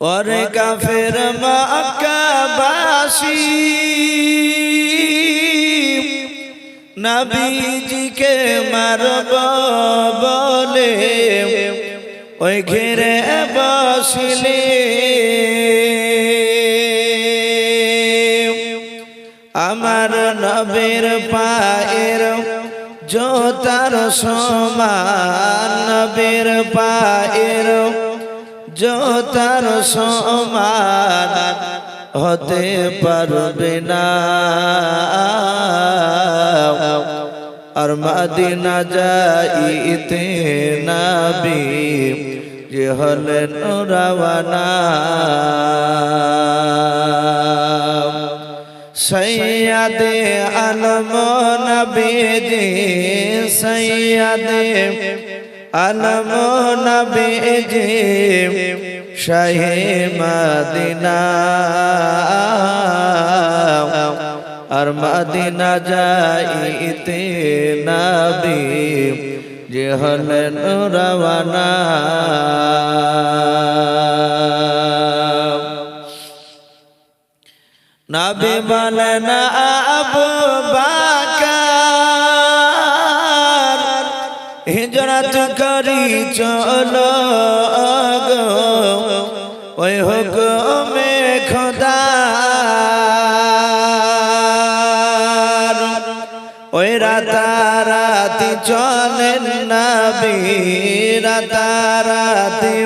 ওরে কাফের মক্কাবাসী নবীজিকে মারব বলে ওই ঘিরে বসলে। আমার নবীর পায়ের জোতার সমান নবীর পায়ের জোতার সমান হতে পারবে না। আর মাদিনা যাইতে নাবি যে হলেন রাওয়ানা। সৈয়াদে আলম নবীজি, সৈয়াদে আলম নবীজি শাহে মদিনা। আর মদিনা যাইতে নবী যে হলেন রওয়ানা। নবী বলেন হিজরত করি চলো গো ওই হুকুমে খোদা। ওই রাতারাতি চলেন নবী, রাতারাতি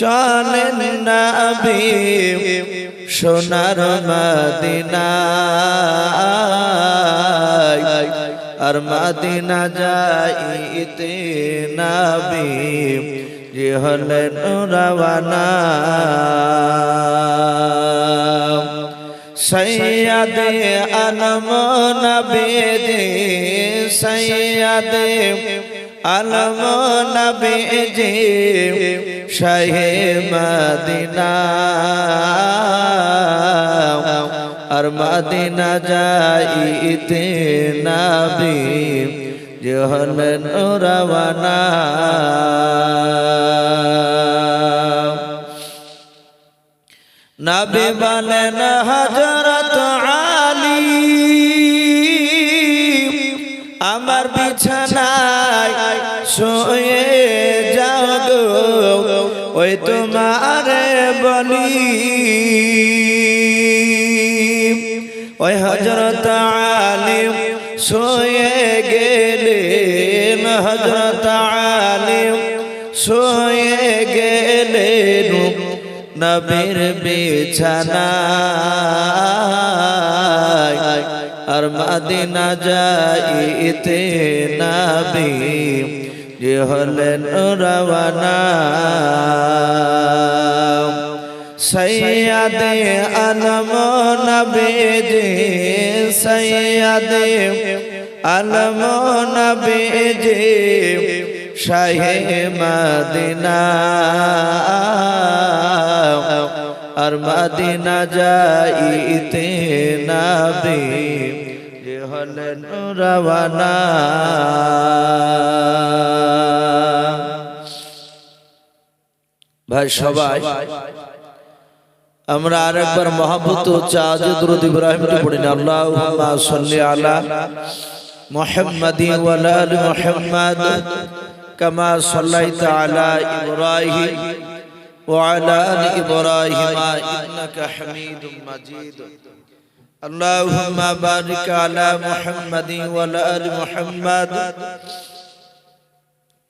চলেন নবী, সোনার মদিনা আর মদিনা যাইতে নবী যে হলেন রওয়ানা। সৈয়াদে আলম নবেদে সৈয়াদে আলম নবেদে শাহে মদিনা। আর মদিনা যাইতে নবী যে হলেন রওয়ানা নবী বলেন হজরত আলী, আমার বিছানায় শুয়ে ওই তোমার বলি হজরত আলী শুয়ে গেলেন হজরত আলী শুয়ে গেলেন নবীর বিছানা আর মাদিনা যাইতে নবী যে হলেন রওয়ানা। সৈয়াদে আলম নবেজে, সৈয়াদে আলম নবেজে, শাহে মদিনা, আর মদিনা যাইতে নবী হলেন রওয়ানা। ভাই, সবাই আমরা আরেকবার মহাব্বত চাজ দুরুদ ইব্রাহিমটি পড়ি না আল্লাহুম্মা সাল্লি আলা মুহাম্মাদি ওয়া আলি মুহাম্মাদ কামা সাল্লাইতা আলা ইব্রাহিম ওয়া আলা আলি ইব্রাহিম ইন্নাকা হামিদুম মাজিদ اللهم بارك على محمد وعلى ال محمد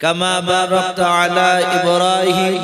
كما باركت على ابراهيم